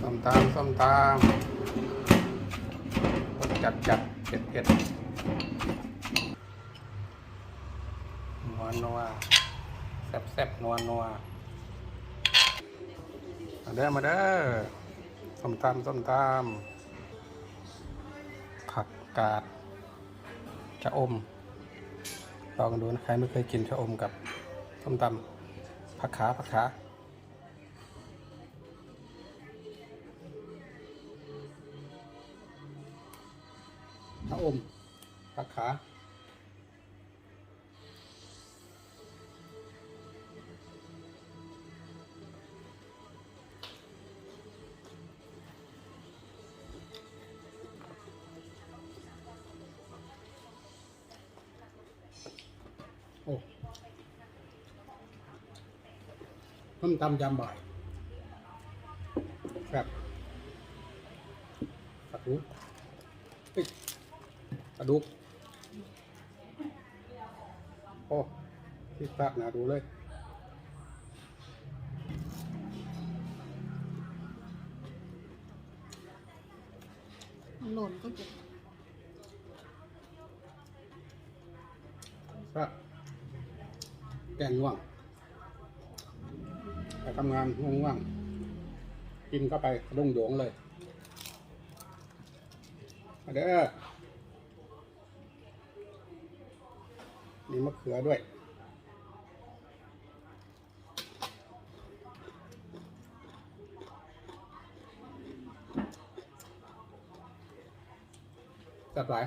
ส้มตำส้มตำรสจัดจัดเผ็ดเผ็ดนัวนัวแซ่บแซ่บนัวนัวมาเด้อมาเด้อส้มตำส้มตำผักกาดชะอมลองดูนะใครไม่เคยกินชะอมกับส้มตำผักขาผักขา ชะอมผักขาโอ้ต้มตำยำบ่อยครับปลาดุกเฮ้ย ปลาดุก โอ้ที่พระนะดูเลยหล่นก็เก็บพระแกงง่วงไปทำงานง่วงๆกินเข้าไปกระดุงโยงเลยมาเด้อ มีมะเขือด้วย จับหลาย